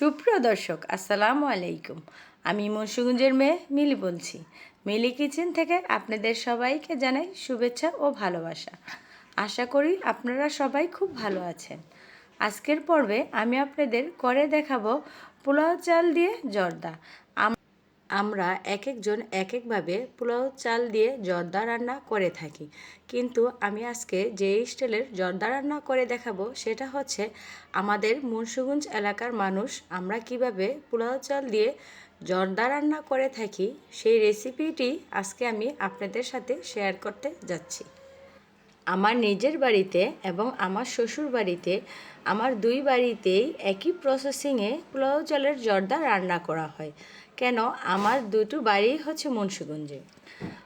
সুপ্রিয় দর্শক, আসসালামু আলাইকুম। আমি মুন্সিগঞ্জের মেয়ে মিলি বলছি। মিলি কিচেন থেকে আপনাদের সবাইকে জানাই শুভেচ্ছা ও ভালোবাসা। আশা করি আপনারা সবাই খুব ভালো আছেন। আজকের পর্বে আমি আপনাদের করে দেখাবো পোলাও চাল দিয়ে জর্দা। আমরা এক একজন এক একভাবে পোলাও চাল দিয়ে জর্দা রান্না করে থাকি। কিন্তু আমি আজকে যে স্টাইলের জর্দা রান্না করে দেখাবো, সেটা হচ্ছে আমাদের মুন্সিগঞ্জ এলাকার মানুষ আমরা কীভাবে পোলাও চাল দিয়ে জর্দা রান্না করে থাকি, সেই রেসিপিটি আজকে আমি আপনাদের সাথে শেয়ার করতে যাচ্ছি। আমার নিজের বাড়িতে এবং আমার শ্বশুর বাড়িতে আমার দুই বাড়িতেই একই প্রসেসিংয়ে পোলাও চালের জর্দা রান্না করা হয়। কেন? আমার দুটো বাড়ি হচ্ছে মুন্সিগঞ্জে।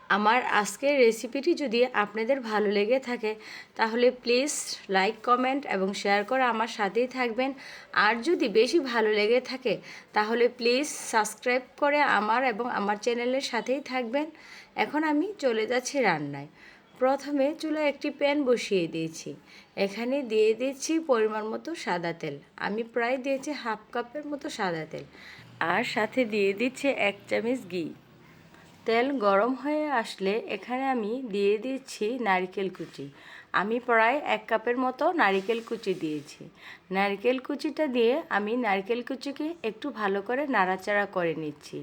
আমার আজকের রেসিপিটি যদি আপনাদের ভালো লেগে থাকে, তাহলে প্লিজ লাইক কমেন্ট এবং শেয়ার করে আমার সাথেই থাকবেন। আর যদি বেশি ভালো লেগে থাকে, তাহলে প্লিজ সাবস্ক্রাইব করে আমার এবং আমার চ্যানেলের সাথেই থাকবেন। এখন আমি চলে যাচ্ছি রান্নায়। প্রথমে চুলায় একটি প্যান বসিয়ে দিয়েছি। এখানে দিয়ে দিচ্ছি পরিমাণ মতো সাদা তেল। আমি প্রায় দিয়েছি হাফ কাপের মতো সাদা তেল। আর সাথে দিয়ে দিচ্ছি এক চামচ ঘি। তেল গরম হয়ে আসলে এখানে আমি দিয়ে দিচ্ছি নারকেল কুচি। আমি প্রায় এক কাপের মতো নারকেল কুচি দিয়েছি। নারকেল কুচিটা দিয়ে আমি নারকেল কুচিকে একটু ভালো করে নাড়াচাড়া করে নিচ্ছি।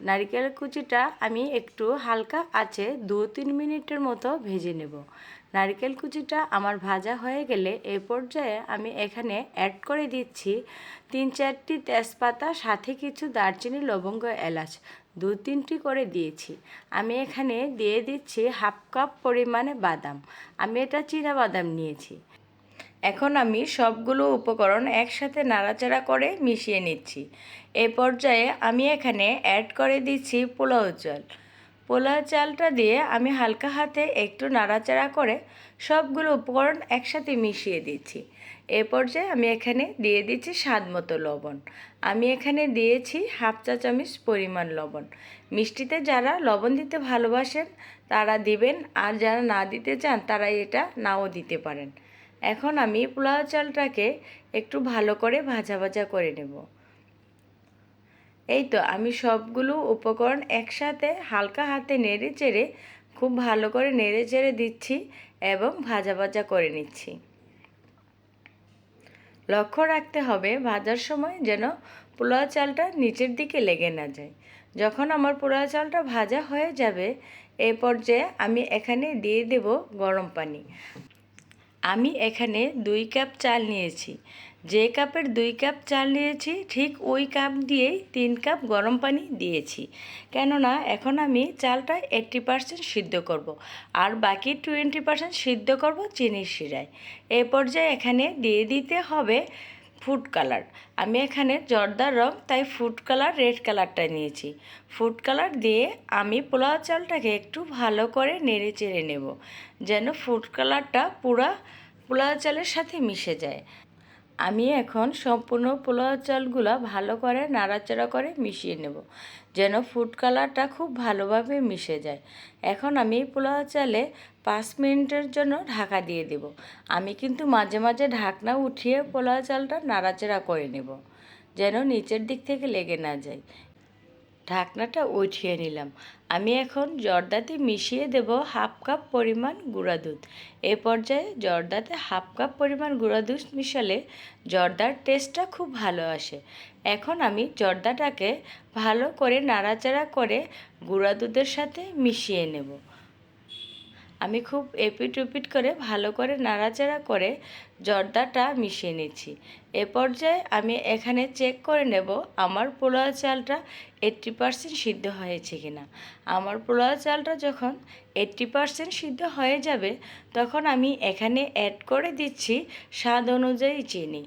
নারকেল কুচিটা আমি একটু হালকা আছে দু তিন মিনিটের মতো ভেজে নেব। নারকেল কুচিটা আমার ভাজা হয়ে গেলে এ পর্যায়ে আমি এখানে অ্যাড করে দিচ্ছি তিন চারটি তেজপাতা, সাথে কিছু দারচিনি, লবঙ্গ, এলাচ। দু তিনটি করে দিয়েছি। আমি এখানে দিয়ে দিচ্ছি হাফ কাপ পরিমাণে বাদাম। আমি এটা চীনা বাদাম নিয়েছি। এখন আমি সবগুলো উপকরণ একসাথে নাড়াচাড়া করে মিশিয়ে নিচ্ছি। এ পর্যায়ে আমি এখানে অ্যাড করে দিচ্ছি পোলাও চাল। পোলাও চালটা দিয়ে আমি হালকা হাতে একটু নাড়াচাড়া করে সবগুলো উপকরণ একসাথে মিশিয়ে দিচ্ছি। এ পর্যায়ে আমি এখানে দিয়ে দিচ্ছি স্বাদ মতো লবণ। আমি এখানে দিয়েছি হাফ চা চামচ পরিমাণ লবণ। মিষ্টিতে যারা লবণ দিতে ভালোবাসেন, তারা দিবেন, আর যারা না দিতে চান, তারা এটা নাও দিতে পারেন। এখন আমি পোলাও চালটাকে একটু ভালো করে ভাজা ভাজা করে নেব। এই তো আমি সবগুলো উপকরণ একসাথে হালকা হাতে নেড়ে চেড়ে খুব ভালো করে নেড়ে চেড়ে দিচ্ছি এবং ভাজা ভাজা করে নিচ্ছি। লক্ষ্য রাখতে হবে ভাজার সময় যেন পোলাও চালটা নিচের দিকে লেগে না যায়। যখন আমার পোলাও চালটা ভাজা হয়ে যাবে, এ পর্যায়ে আমি এখানে দিয়ে দেব গরম পানি। আমি এখানে দুই কাপ চাল নিয়েছি যে কাপের দুই কাপ চাল নিয়েছি, ঠিক ওই কাপ দিয়েই তিন কাপ গরম পানি দিয়েছি কেননা, এখন আমি চালটা এইট্টি পারসেন্ট সিদ্ধ করব। আর বাকি টোয়েন্টি পারসেন্ট সিদ্ধ করব চিনির শিরায় এ পর্যায়ে এখানে দিয়ে দিতে হবে ফুড কালার। আমি এখানে জর্দার রং, তাই ফুড কালার রেড কালারটা নিয়েছি। ফুড কালার দিয়ে আমি পোলাও চালটাকে একটু ভালো করে নেড়ে চেড়ে নেব, যেন ফুড কালারটা পুরা পোলাও চালের সাথে মিশে যায়। আমি এখন সম্পূর্ণ পোলাও চালগুলো ভালো করে নাড়াচাড়া করে মিশিয়ে নেব, যেন ফুড কালারটা খুব ভালোভাবে মিশে যায়। এখন আমি পোলাও চালে পাঁচ মিনিটের জন্য ঢাকা দিয়ে দেব। আমি কিন্তু মাঝে মাঝে ঢাকনা উঠিয়ে পোলাও চালটা নাড়াচাড়া করে নেব, যেন নিচের দিক থেকে লেগে না যায়। ঢাকনাটা উঠিয়ে নিলাম। আমি এখন জর্দাতে মিশিয়ে দেব হাফ কাপ পরিমাণ গুঁড়া দুধ। এ পর্যায়ে জর্দাতে হাফ কাপ পরিমাণ গুঁড়া দুধ মিশালে জর্দার টেস্টটা খুব ভালো আসে। এখন আমি জর্দাটাকে ভালো করে নাড়াচাড়া করে গুঁড়া দুধের সাথে মিশিয়ে নেব। আমি খুব এপিট উপিট করে, ভালো করে নাড়াচাড়া করে জর্দাটা মিশিয়ে নিচ্ছি। এ পর্যায়ে আমি এখানে চেক করে নেব আমার পোলাও চালটা এইট্টি পারসেন্ট সিদ্ধ হয়েছে কিনা। আমার পোলাও চালটা যখন এইট্টি পারসেন্ট সিদ্ধ হয়ে যাবে, তখন আমি এখানে অ্যাড করে দিচ্ছি স্বাদ অনুযায়ী চিনি।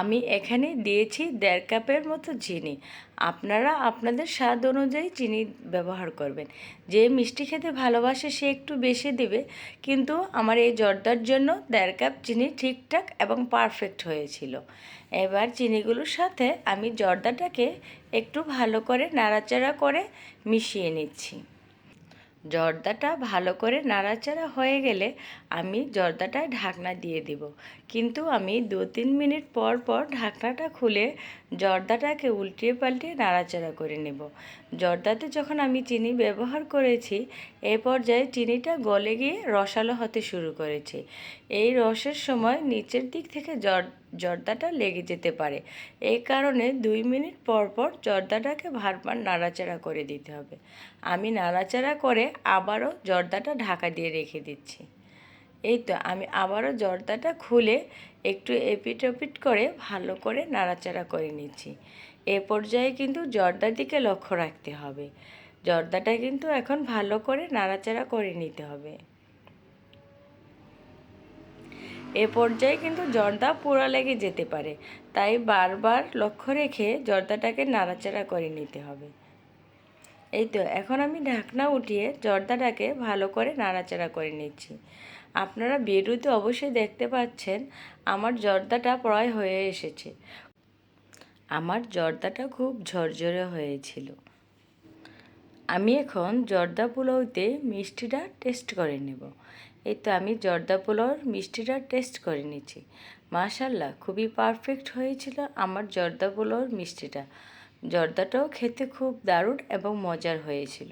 আমি এখানে দিয়েছি দেড় কাপের মতো চিনি। আপনারা আপনাদের স্বাদ অনুযায়ী চিনি ব্যবহার করবেন। যে মিষ্টি খেতে ভালোবাসে সে একটু বেশি দেবে, কিন্তু আমার এই জর্দার জন্য দেড় কাপ চিনি ঠিকঠাক এবং পারফেক্ট হয়েছিল। এবার চিনিগুলোর সাথে আমি জর্দাটাকে একটু ভালো করে নাড়াচাড়া করে মিশিয়ে নিচ্ছি। জর্দাটা ভালো করে নাড়াচাড়া হয়ে গেলে আমি জর্দাটা ঢাকনা দিয়ে দিব। কিন্তু আমি দু তিন মিনিট পর পর ঢাকনাটা খুলে জর্দাটাকে উল্টিয়ে পাল্টিয়ে নাড়াচাড়া করে নেব। জর্দাতে যখন আমি চিনি ব্যবহার করেছি, এ পর্যায়ে চিনিটা গলে গিয়ে রসালো হতে শুরু করেছে। এই রসের সময় নিচের দিক থেকে জর জর্দাটা লেগে যেতে পারে। এই কারণে দুই মিনিট পর পর জর্দাটাকে ভারবার নাড়াচাড়া করে দিতে হবে। আমি নাড়াচাড়া করে আবারও জর্দাটা ঢাকা দিয়ে রেখে দিচ্ছি। এই তো, আমি আবারও জর্দাটা খুলে একটু এপিট ওপিট করে ভালো করে নাড়াচাড়া করে নিচ্ছি। এ পর্যায়ে কিন্তু জর্দার দিকে লক্ষ্য রাখতে হবে। জর্দাটা কিন্তু এখন ভালো করে নাড়াচাড়া করে নিতে হবে। এ পর্যায়ে কিন্তু জর্দা পোড়া লেগে যেতে পারে, তাই বারবার লক্ষ্য রেখে জর্দাটাকে নাড়াচাড়া করে নিতে হবে। এই তো, এখন আমি ঢাকনা উঠিয়ে জর্দাটাকে ভালো করে নাড়াচাড়া করে নিচ্ছি। আপনারা বেরুতে অবশ্যই দেখতে পাচ্ছেন, আমার জর্দাটা প্রায় হয়ে এসেছে। আমার জর্দাটা খুব ঝরঝরে হয়েছিল। আমি এখন জর্দা পোলাওতে মিষ্টিটা টেস্ট করে নেব। এই তো আমি জর্দা পোলাওর মিষ্টিটা টেস্ট করে নিচ্ছি। মাশাল্লাহ, খুবই পারফেক্ট হয়েছিল আমার জর্দা পোলাওর মিষ্টিটা। জর্দাটাও খেতে খুব দারুণ এবং মজার হয়েছিল।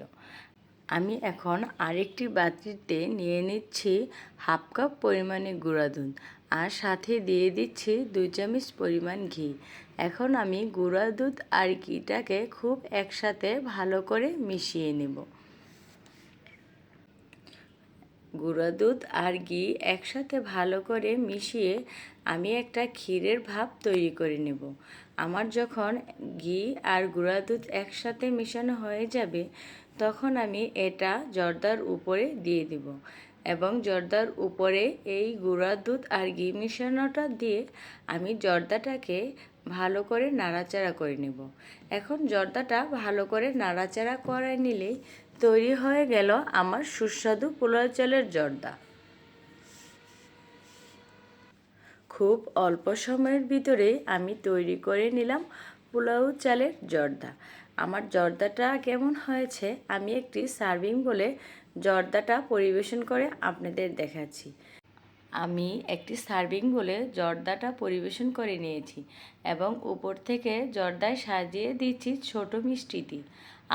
আমি এখন আরেকটি বাতিতে নিয়ে নিচ্ছি হাফ কাপ পরিমাণে গুঁড়া দুধ আর সাথে দিয়ে দিচ্ছি দুই চামচ পরিমাণ ঘি। এখন আমি গুঁড়া দুধ আর ঘিটাকে খুব একসাথে ভালো করে মিশিয়ে নেব। গুঁড়া দুধ আর ঘি একসাথে ভালো করে মিশিয়ে আমি একটা ক্ষীরের ভাব তৈরি করে নেব। আমার যখন ঘি আর গুঁড়া দুধ একসাথে মেশানো হয়ে যাবে, তখন আমি এটা জর্দার উপরে দিয়ে দিব এবং জর্দার উপরে এই গুঁড়া দুধ আর ঘি মিশানোটা দিয়ে আমি জর্দাটাকে ভালো করে নাড়াচাড়া করে নেব। এখন জর্দাটা ভালো করে নাড়াচাড়া করে নিলেই তৈরি হয়ে গেল আমার সুস্বাদু পোলাও চালের জর্দা। খুব অল্প সময়ের ভিতরে আমি তৈরি করে নিলাম পোলাও চালের জর্দা। আমার জর্দাটা কেমন হয়েছে আমি একটি সার্ভিং বলে জর্দাটা পরিবেশন করে আপনাদের দেখাচ্ছি। আমি একটি সার্ভিং বলে জর্দাটা পরিবেশন করে নিয়েছি এবং উপর থেকে জর্দায় সাজিয়ে দিচ্ছি ছোট মিষ্টিটি।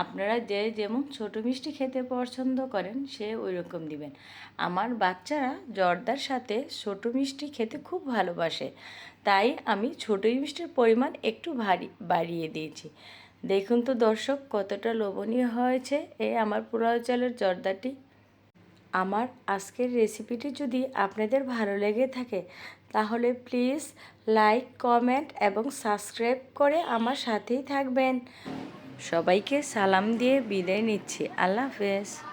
আপনারা যে যেমন ছোট মিষ্টি খেতে পছন্দ করেন, সে ওই রকম দিবেন। আমার বাচ্চারা জর্দার সাথে ছোট মিষ্টি খেতে খুব ভালোবাসে, তাই আমি ছোট মিষ্টির পরিমাণ একটু ভারী, বাড়িয়ে দিয়েছি। দেখুন তো দর্শক, কতটা লোভনীয় হয়েছে এই আমার পোলাও চালের জর্দাটি। আমার আজকের রেসিপিটি যদি আপনাদের ভালো লেগে থাকে, তাহলে প্লিজ লাইক কমেন্ট এবং সাবস্ক্রাইব করে আমার সাথেই থাকবেন। সবাইকে সালাম দিয়ে বিদায় নিচ্ছি। আল্লাহ হাফেজ।